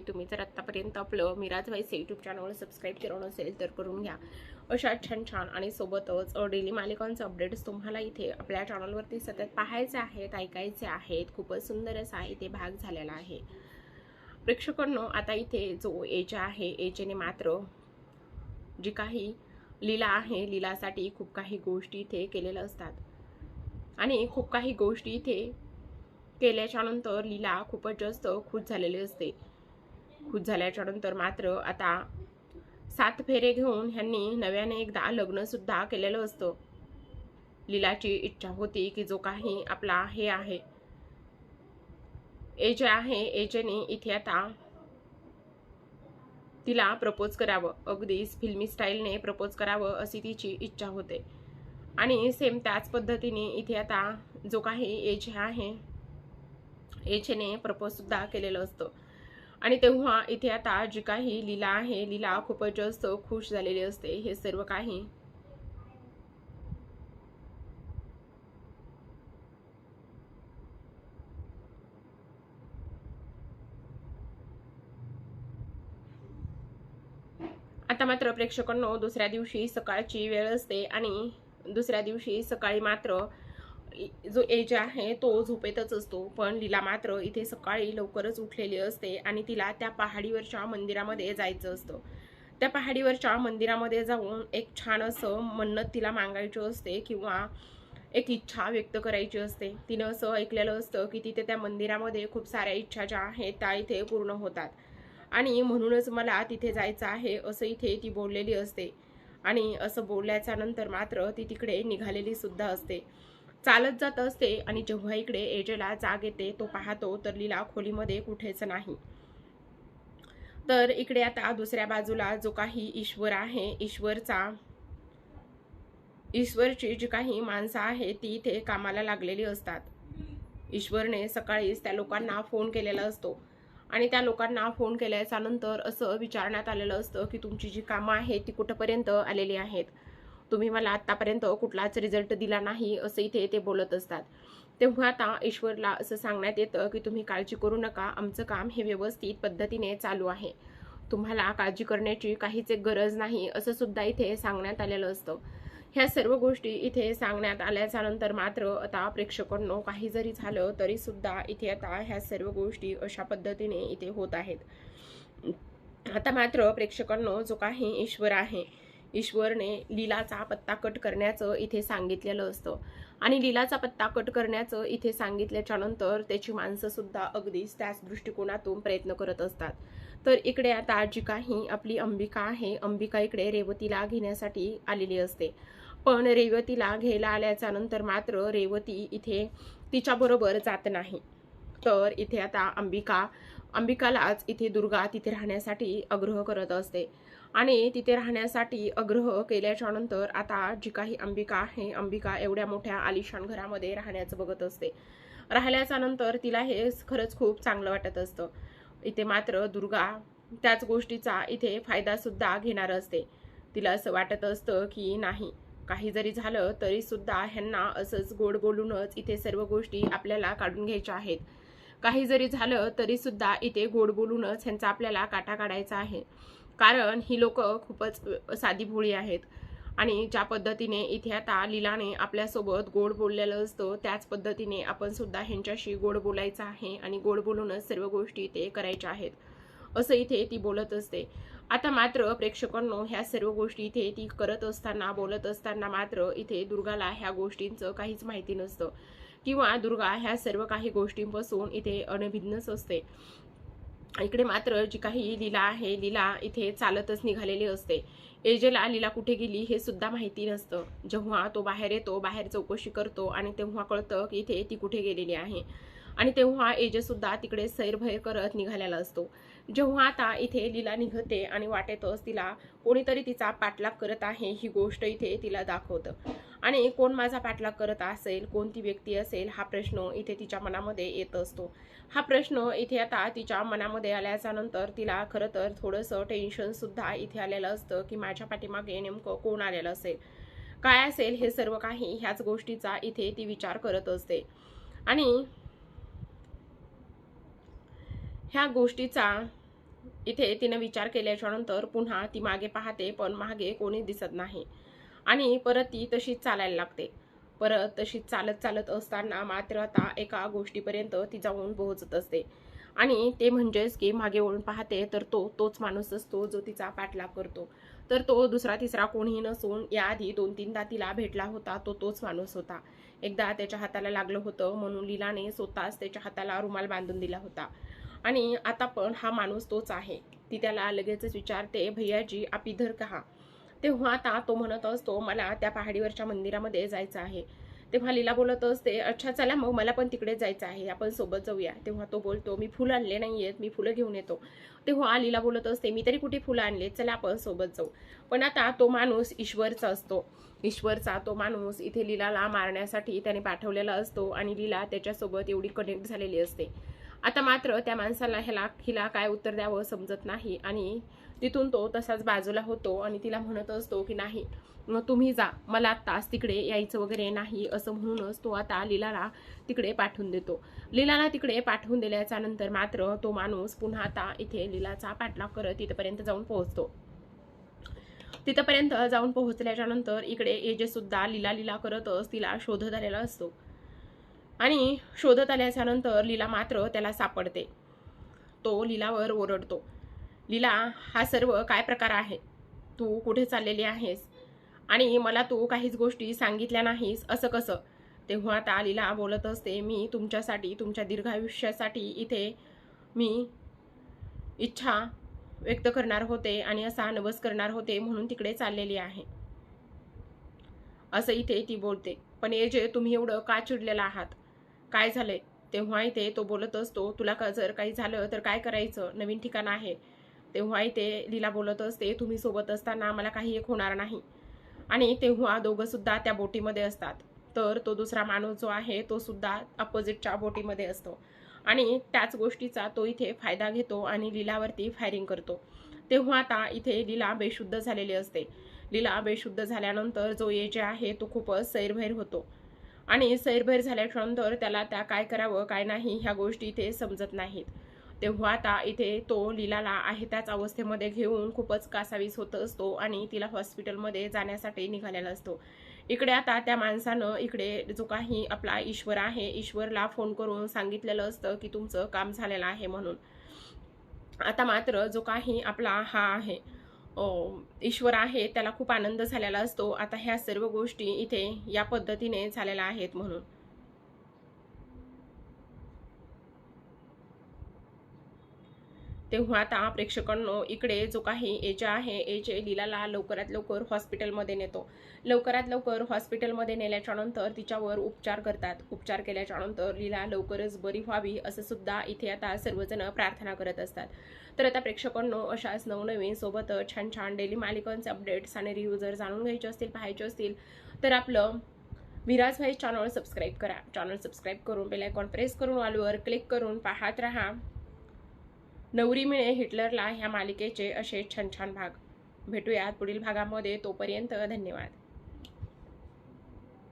तुम्ही जर आत्तापर्यंत आपलं मिराज यूट्यूब चॅनल सबस्क्राईब केलं नसेल तर करून घ्या. अशा छान छान आणि सोबतच डेली मालिकांचे अपडेट्स तुम्हाला इथे आपल्या चॅनलवरती सतत पाहायचे आहेत ऐकायचे आहेत. खूपच सुंदर असा इथे भाग झालेला आहे. प्रेक्षकांनो आता इथे जो एज आहे एजेने मात्र जी काही लीला आहे लीलासाठी खूप काही गोष्टी इथे केलेल्या असतात. आणि खूप काही गोष्टी इथे केल्याच्यानंतर लीला खूपच जास्त खुश झालेली असते. खुश झाल्याच्यानंतर मात्र आता सात फेरे घेऊन ह्यांनी नव्याने एकदा लग्न सुद्धा केलेलं असतं. लीलाची इच्छा होती की जो काही आपला हे आहे एज आहे एजेने इथे आता तिला प्रपोज करावं. अगदीच फिल्मी स्टाईलने प्रपोज करावं अशी तिची इच्छा होते. आणि सेम त्याच पद्धतीने इथे आता जो काही एज आहे एजेने प्रपोज सुद्धा केलेलं असतं. आणि तेव्हा इथे आता जी काही लीला आहे लीला खूपच जास्त खुश झालेली असते हे सर्व काही. आता मात्र प्रेक्षकांनो दुसऱ्या दिवशी सकाळची वेळ असते आणि दुसऱ्या दिवशी सकाळी मात्र जो एज आहे तो झोपेतच असतो. पण लीला मात्र इथे सकाळी लवकरच उठलेली असते आणि तिला त्या पहाडीवरच्या मंदिरामध्ये जायचं असतं. त्या पहाडीवरच्या मंदिरामध्ये जाऊन एक छान असं मन्नत तिला मागायचं असते किंवा एक इच्छा व्यक्त करायची असते. तिनं असं ऐकलेलं असतं की तिथे त्या मंदिरामध्ये खूप साऱ्या इच्छा ज्या आहेत त्या इथे पूर्ण होतात. आणि म्हणूनच मला तिथे जायचं आहे असं इथे ती बोललेली असते. आणि असं बोलल्याच्या नंतर मात्र ती तिकडे निघालेली सुद्धा असते. चालत जात असते आणि जेव्हा इकडे एजेला जाग येते तो पाहतो तर लीला खोलीमध्ये कुठेच नाही. तर इकडे आता दुसऱ्या बाजूला जो काही ईश्वर आहे ईश्वरचा ईश्वरची जी काही माणसं आहे ती इथे कामाला लागलेली असतात. ईश्वरने सकाळीच त्या लोकांना फोन केलेला असतो. आणि त्या लोकांना फोन केल्याच्यानंतर असं विचारण्यात आलेलं असतं की तुमची जी कामं आहेत ती कुठंपर्यंत आलेली आहेत? तुम्ही मला आत्तापर्यंत कुठलाच रिझल्ट दिला नाही असं इथे ते बोलत असतात. तेव्हा आता ईश्वरला असं सांगण्यात येतं की तुम्ही काळजी करू नका आमचं काम हे व्यवस्थित पद्धतीने चालू आहे. तुम्हाला काळजी करण्याची काहीच एक गरज नाही असं सुद्धा इथे सांगण्यात आलेलं असतं. ह्या सर्व गोष्टी इथे सांगण्यात आल्याच्यानंतर मात्र आता प्रेक्षकांनो काही जरी झालं तरी सुद्धा इथे आता ह्या सर्व गोष्टी अशा पद्धतीने इथे होत आहेत. आता मात्र प्रेक्षकांनो जो काही ईश्वर आहे ईश्वरने लीलाचा पत्ता कट करण्याचं इथे सांगितलेलं असतं. आणि लीलाचा पत्ता कट करण्याचं इथे सांगितल्याच्या नंतर त्याची माणसंसुद्धा अगदीच त्याच दृष्टिकोनातून प्रयत्न करत असतात. तर इकडे आता जी काही आपली अंबिका आहे. अंबिका इकडे रेवतीला घेण्यासाठी आलेली असते. पण रेवतीला घ्यायला आल्याच्यानंतर मात्र रेवती इथे तिच्याबरोबर जात नाही. तर इथे आता अंबिका अंबिकालाच इथे दुर्गा तिथे राहण्यासाठी आग्रह करत असते. आणि तिथे राहण्यासाठी आग्रह केल्याच्यानंतर आता जी काही अंबिका आहे अंबिका एवढ्या मोठ्या आलिशान घरामध्ये राहण्याचं बघत असते. राहिल्याच्या नंतर तिला हे खरंच खूप चांगलं वाटत असतं. इथे मात्र दुर्गा त्याच गोष्टीचा इथे फायदा सुद्धा घेणार असते. तिला असं वाटत असतं की नाही काही जरी झालं तरी सुद्धा ह्यांना असंच गोड बोलूनच इथे सर्व गोष्टी आपल्याला काढून घ्यायच्या आहेत. काही जरी झालं तरी सुद्धा इथे गोड बोलूनच ह्यांचा आपल्याला काटा काढायचा आहे. कारण ही लोक खूपच साधी भोळी आहेत. आणि ज्या पद्धतीने इथे आता लीलाने आपल्यासोबत गोड बोललेलं असतं त्याच पद्धतीने आपण सुद्धा ह्यांच्याशी गोड बोलायचं आहे आणि गोड बोलूनच सर्व गोष्टी इथे करायच्या आहेत. असं इथे ती बोलत असते. आता मात्र प्रेक्षकांनो ह्या सर्व गोष्टी इथे ती करत असताना बोलत असताना मात्र इथे दुर्गाला ह्या गोष्टींचं काहीच माहिती नसतं. किंवा दुर्गा ह्या सर्व काही गोष्टींपासून इथे अनभिज्ञच असते. इकडे मात्र जी काही लीला आहे लीला इथे चालतच निघालेली असते. एजेला लीला कुठे गेली हे सुद्धा माहिती नसतं. जेव्हा तो बाहेर येतो बाहेर चौकशी करतो आणि तेव्हा कळतं की इथे ती कुठे गेलेली आहे. आणि तेव्हा एजसुद्धा तिकडे सैरभय करत निघालेला असतो. जेव्हा आता इथे लीला निघते आणि वाटेतच तिला कोणीतरी तिचा पाठलाग करत आहे ही गोष्ट इथे तिला दाखवतं. आणि कोण माझा पाठलाग करत असेल कोणती व्यक्ती असेल हा प्रश्न इथे तिच्या मनामध्ये येत असतो. हा प्रश्न इथे आता तिच्या मनामध्ये आल्याच्यानंतर तिला खरं तर थोडंसं टेन्शन सुद्धा इथे आलेलं असतं की माझ्या पाठीमागे नेमकं कोण आलेलं असेल? काय असेल हे सर्व काही ह्याच गोष्टीचा इथे ती विचार करत असते. आणि ह्या गोष्टीचा इथे तिनं विचार केल्याच्यानंतर पुन्हा ती मागे पाहते पण मागे कोणी दिसत नाही. आणि परत ती तशीच चालायला लागते. परत तशीच चालत चालत असताना मात्र आता एका गोष्टीपर्यंत ती जाऊन पोहोचत असते. आणि ते म्हणजेच की मागे वळून पाहते तर तो तोच माणूस असतो जो तिचा पाठलाग करतो. तर तो दुसरा तिसरा कोणीही नसून याआधी दोन तीनदा तिला भेटला होता तो तोच माणूस होता. एकदा त्याच्या हाताला लागलं होतं म्हणून लीलाने स्वतःच त्याच्या हाताला रुमाल बांधून दिला होता. आणि आता पण हा माणूस तोच आहे. ती त्याला लगेचच विचारते भैयाजी आप इधर कहा? तेव्हा आता तो म्हणत असतो मला त्या पहाडीवरच्या मंदिरामध्ये जायचं आहे. तेव्हा लीला बोलत असते अच्छा चला मग मला पण तिकडे जायचं आहे आपण सोबत जाऊया. तेव्हा तो बोलतो मी फुलं आणले नाही आहेत मी फुलं घेऊन येतो. तेव्हा लीला बोलत असते मी तरी कुठे फुलं आणले? चला आपण सोबत जाऊ. पण आता तो माणूस ईश्वरचा असतो. ईश्वरचा तो माणूस इथे लीलाला मारण्यासाठी त्याने पाठवलेला असतो आणि लीला त्याच्यासोबत एवढी कनेक्ट झालेली असते. आता मात्र त्या माणसाला ह्याला हिला काय उत्तर द्यावं समजत नाही. आणि तिथून तो तसाच बाजूला होतो आणि तिला म्हणत असतो की नाही मग तुम्ही जा. मला आत्ताच तिकडे यायचं वगैरे नाही असं म्हणूनच तो आता लीलाला तिकडे पाठवून देतो. लीलाला तिकडे पाठवून दिल्याच्या नंतर मात्र तो माणूस पुन्हा आता इथे लीलाचा पाठलाग करत तिथपर्यंत जाऊन पोहोचतो. तिथपर्यंत जाऊन पोहोचल्याच्या नंतर इकडे एजेसुद्धा लिला लीला लीला करतच तिला शोधत आलेला असतो. आणि शोधत आल्याच्यानंतर लीला मात्र त्याला सापडते. तो लीलावर ओरडतो. लीला हा सर्व काय प्रकार आहे? तू कुठे चाललेली आहेस? आणि मला तू काहीच गोष्टी सांगितल्या नाहीस असं कसं? तेव्हा आता लीला बोलत असते मी तुमच्यासाठी तुमच्या दीर्घायुष्यासाठी इथे मी इच्छा व्यक्त करणार होते आणि असा नवस करणार होते म्हणून तिकडे चाललेली आहे. असं इथे ती बोलते. पण हे जे तुम्ही एवढं का चिडलेला आहात? काय झालंय? तेव्हा इथे तो बोलत असतो तुला का जर काही झालं तर काय करायचं? नवीन ठिकाण आहे. तेव्हा इथे लीला बोलत असते तुम्ही सोबत असताना मला काही एक होणार नाही. आणि तेव्हा दोघं सुद्धा त्या बोटीमध्ये असतात. तर तो दुसरा माणूस जो आहे तो सुद्धा अपोजिटच्या बोटीमध्ये असतो. आणि त्याच गोष्टीचा तो इथे फायदा घेतो आणि लीलावरती फायरिंग करतो. तेव्हा आता इथे लीला बेशुद्ध झालेली असते. लीला बेशुद्ध झाल्यानंतर जो ये जे आहे तो खूपच सैरभैर होतो. आणि सैरभैर झाल्यानंतर त्याला त्या काय करावं काय नाही ह्या गोष्टी इथे समजत नाहीत. तेव्हा आता इथे तो लीलाला आहे त्याच अवस्थेमध्ये घेऊन खूपच कासावीस होत असतो आणि तिला हॉस्पिटलमध्ये जाण्यासाठी निघालेला असतो. इकडे आता त्या माणसानं इकडे जो काही आपला ईश्वर आहे ईश्वरला फोन करून सांगितलेलं असतं की तुमचं काम झालेलं आहे म्हणून. आता मात्र जो काही आपला हा आहे ईश्वर आहे त्याला खूप आनंद झालेला असतो. आता ह्या सर्व गोष्टी इथे या पद्धतीने झालेल्या आहेत म्हणून. तेव्हा आता प्रेक्षकांनो इकडे जो काही एज आहे एजे लीलाला लवकरात लवकर हॉस्पिटलमध्ये नेतो. लवकरात लवकर हॉस्पिटलमध्ये नेल्याच्यानंतर तिच्यावर उपचार करतात. उपचार केल्याच्यानंतर लीला लवकरच बरी व्हावी असं सुद्धा इथे आता सर्वजण प्रार्थना करत असतात. तर आता प्रेक्षकांनो अशाच नवनवीन सोबत छान छान डेली मालिकांचे अपडेट्स आणि रिव्ह्यू जर जाणून घ्यायचे असतील पाहायचे असतील तर आपलं विराज भाई चॅनल सबस्क्राईब करा. चॅनल सबस्क्राईब करून बेलायकॉन प्रेस करून ऑलवर क्लिक करून पाहत राहा. नवरी मिळे हिटलरला ह्या मालिकेचे असे छान छान भाग. भेटूयात पुढील भागामध्ये. तोपर्यंत धन्यवाद.